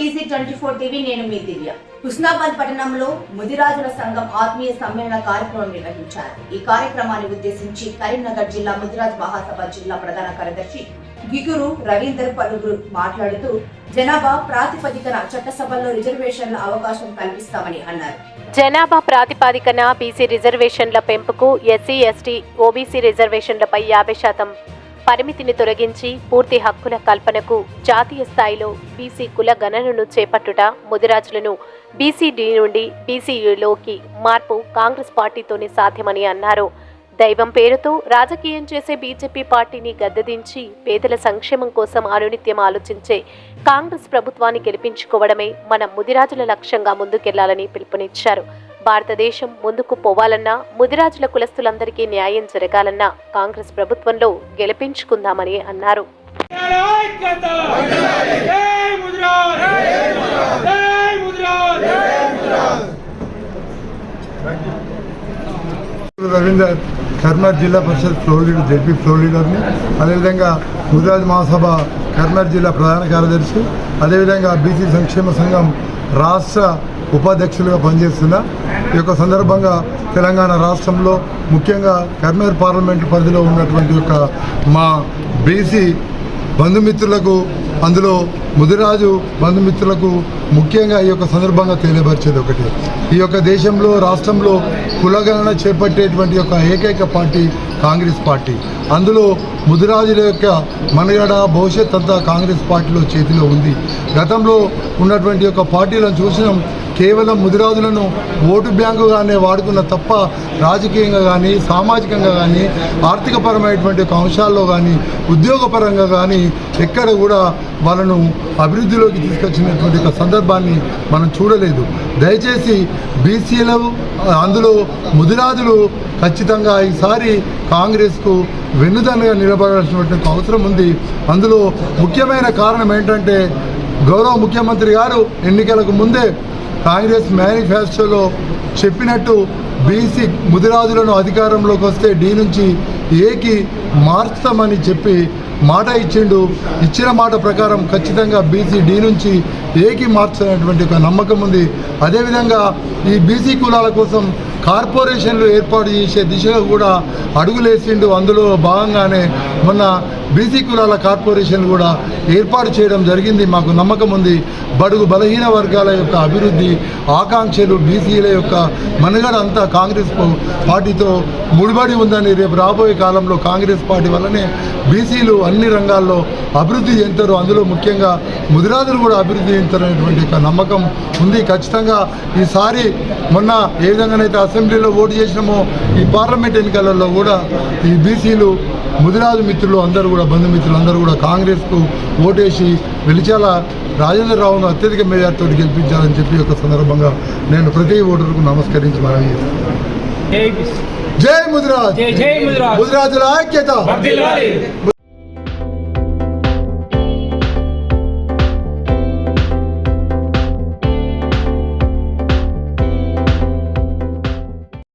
TC twenty four TV నేను మీ దివ్య. హుస్నాబాద్ పట్టణంలో ముదిరాజుల సంఘం ఆత్మీయ సమ్మేళన కార్యక్రమం నిర్వహించారు. ఈ కార్యక్రమాన్ని ఉద్దేశించి కరీంనగర్ జిల్లా ముదిరాజ్ మహాసభ జిల్లా ప్రధాన కార్యదర్శి గిగురు రవీందర్ పలువురు మాట్లాడుతూ జనాభా ప్రాతిపదికన చట్టసభల్లో రిజర్వేషన్ల అవకాశం కల్పిస్తామని అన్నారు. జనాభా ప్రాతిపదికన బీసీ రిజర్వేషన్ల పెంపుకు ఎస్సీ ఎస్టీ ఓబీసీ రిజర్వేషన్లపై యాభై శాతం పరిమితిని తొలగించి పూర్తి హక్కుల కల్పనకు జాతీయ స్థాయిలో బీసీ కుల గణనను చేపట్టుట ముదిరాజులను బీసీడీ నుండి బీసీలోకి మార్పు కాంగ్రెస్ పార్టీతోనే సాధ్యమని అన్నారు. దైవం పేరుతో రాజకీయం చేసే బీజేపీ పార్టీని గద్దెదించి పేదల సంక్షేమం కోసం అనునిత్యం ఆలోచించే కాంగ్రెస్ ప్రభుత్వాన్ని గెలిపించుకోవడమే మన ముదిరాజుల లక్ష్యంగా ముందుకెళ్ళాలని పిలుపునిచ్చారు. భారతదేశం ముందుకు పోవాలన్నా ముదిరాజుల కులస్తులందరికీ న్యాయం జరగాలన్నా కాంగ్రెస్ ప్రభుత్వంలో గెలిపించుకుందామని అన్నారు. Ravinder Kurnool Zilla Parishad floor leader ZP floor లీడర్ని అదేవిధంగా ముదిరాజ్ మహాసభ కర్నూలు జిల్లా ప్రధాన కార్యదర్శి అదేవిధంగా బీసీ సంక్షేమ సంఘం రాష్ట్ర ఉపాధ్యక్షులుగా పనిచేస్తున్న ఈ యొక్క సందర్భంగా తెలంగాణ రాష్ట్రంలో ముఖ్యంగా కర్మేర్ పార్లమెంటు పరిధిలో ఉన్నటువంటి యొక్క మా బీసీ బంధుమిత్రులకు అందులో ముదిరాజు బంధుమిత్రులకు ముఖ్యంగా ఈ యొక్క సందర్భంగా తెలియపరిచేది ఒకటి. ఈ యొక్క దేశంలో రాష్ట్రంలో కులగణన చేపట్టేటువంటి యొక్క ఏకైక పార్టీ కాంగ్రెస్ పార్టీ. అందులో ముదిరాజుల యొక్క మనగడ భవిష్యత్ అంతా కాంగ్రెస్ పార్టీలో చేతిలో ఉంది. గతంలో ఉన్నటువంటి యొక్క పార్టీలను చూసినాం. కేవలం ముదిరాజులను ఓటు బ్యాంకుగానే వాడుకున్న తప్ప రాజకీయంగా కానీ సామాజికంగా కానీ ఆర్థికపరమైనటువంటి ఒక అంశాల్లో కానీ ఉద్యోగపరంగా కానీ ఎక్కడ కూడా వాళ్ళను అభివృద్ధిలోకి తీసుకొచ్చినటువంటి ఒక సందర్భాన్ని మనం చూడలేదు. దయచేసి బీసీలు అందులో ముదిరాజులు ఖచ్చితంగా ఈసారి కాంగ్రెస్కు వెన్నుదన్నుగా నిలబడాల్సినటువంటి అవసరం ఉంది. అందులో ముఖ్యమైన కారణం ఏంటంటే గౌరవ ముఖ్యమంత్రి గారు ఎన్నికలకు ముందే కాంగ్రెస్ మేనిఫెస్టోలో చెప్పినట్టు బీసీ ముదిరాజులను అధికారంలోకి వస్తే డీ నుంచి ఏకి మార్చుతామని చెప్పి మాట ఇచ్చిండు. ఇచ్చిన మాట ప్రకారం ఖచ్చితంగా బీసీ డి నుంచి ఏకి మార్చుతున్నటువంటి ఒక నమ్మకం ఉంది. అదేవిధంగా ఈ బీసీ కులాల కోసం కార్పొరేషన్లు ఏర్పాటు చేసే దిశగా కూడా అడుగులేసిండు. అందులో భాగంగానే మొన్న బీసీ కులాల కార్పొరేషన్ కూడా ఏర్పాటు చేయడం జరిగింది. మాకు నమ్మకం ఉంది. బడుగు బలహీన వర్గాల యొక్క అభివృద్ధి ఆకాంక్షలు బీసీల యొక్క మనుగడ అంతా కాంగ్రెస్ పార్టీతో ముడిపడి ఉందని రేపు రాబోయే కాలంలో కాంగ్రెస్ పార్టీ వల్లనే బీసీలు అన్ని రంగాల్లో అభివృద్ధి చెందుతారు. అందులో ముఖ్యంగా ముదిరాజులు కూడా అభివృద్ధి చెందుతారనేటువంటి ఒక నమ్మకం ఉంది. ఖచ్చితంగా ఈసారి మొన్న ఏ విధంగానైతే అసెంబ్లీలో ఓటు చేసినామో ఈ పార్లమెంట్ ఎన్నికలలో కూడా ఈ బీసీలు ముదిరాజు మిత్రులు అందరూ కూడా బంధుమిత్రులు అందరూ కూడా కాంగ్రెస్కు ఓటేసి వెలిచాల రాజేంద్ర రావును అత్యధిక మెజార్టీతో గెలిపించాలని చెప్పి ఒక సందర్భంగా నేను ప్రతి ఓటర్కు నమస్కరించి చేస్తున్నాను. జై ముదిరాజ్. ముదిరాజుల ఐక్యత.